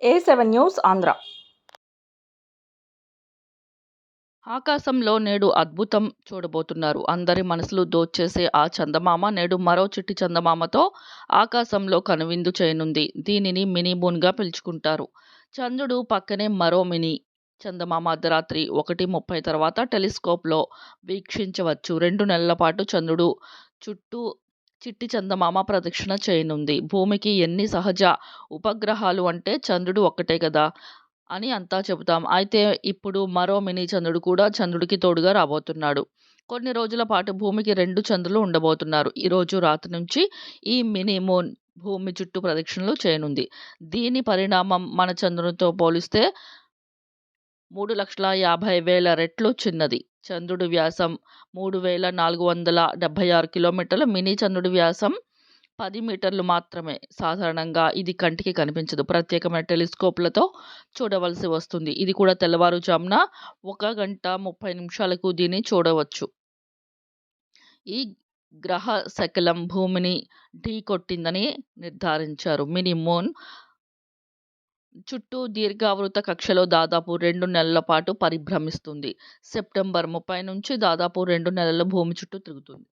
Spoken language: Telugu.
ఏ సెవెన్ న్యూస్ ఆంధ్ర. ఆకాశంలో నేడు అద్భుతం చూడబోతున్నారు. అందరి మనసులు దోచేసే ఆ చందమామ నేడు మరో చిట్టి చందమామతో ఆకాశంలో కనువిందు చేయనుంది. దీనిని మినీ మూన్గా పిలుచుకుంటారు. చంద్రుడు పక్కనే మరో మినీ చందమామ అర్ధరాత్రి ఒకటి ముప్పై తర్వాత టెలిస్కోప్లో వీక్షించవచ్చు. రెండు నెలల పాటు చంద్రుడు చుట్టూ చిట్టి చందమామ ప్రదక్షిణ చేయనుంది. భూమికి ఎన్ని సహజ ఉపగ్రహాలు అంటే చంద్రుడు ఒక్కటే కదా అని అంతా చెబుతాం. అయితే ఇప్పుడు మరో మినీ చంద్రుడు కూడా చంద్రుడికి తోడుగా రాబోతున్నాడు. కొన్ని రోజుల పాటు భూమికి రెండు చంద్రులు ఉండబోతున్నారు. ఈరోజు రాత్రి నుంచి ఈ మినీ మూన్ భూమి చుట్టూ ప్రదక్షిణలు చేయనుంది. దీని పరిణామం మన చంద్రునితో పోలిస్తే మూడు లక్షల యాభై వేల రెట్లు చిన్నది. చంద్రుడి వ్యాసం మూడు వేల నాలుగు వందల డెబ్భై ఆరు కిలోమీటర్లు మినీ చంద్రుడి వ్యాసం పది మీటర్లు మాత్రమే. సాధారణంగా ఇది కంటికి కనిపించదు. ప్రత్యేకమైన టెలిస్కోప్లతో చూడవలసి వస్తుంది. ఇది కూడా తెల్లవారుజామున ఒక గంట ముప్పై నిమిషాలకు దీన్ని చూడవచ్చు. ఈ గ్రహ శకలం భూమిని ఢీ కొట్టిందని నిర్ధారించారు. మినీ మూన్ చుట్టూ దీర్ఘావృత కక్షలో దాదాపు రెండు నెలల పాటు పరిభ్రమిస్తుంది. సెప్టెంబర్ ముప్పై నుంచి దాదాపు రెండు నెలల భూమి చుట్టూ తిరుగుతుంది.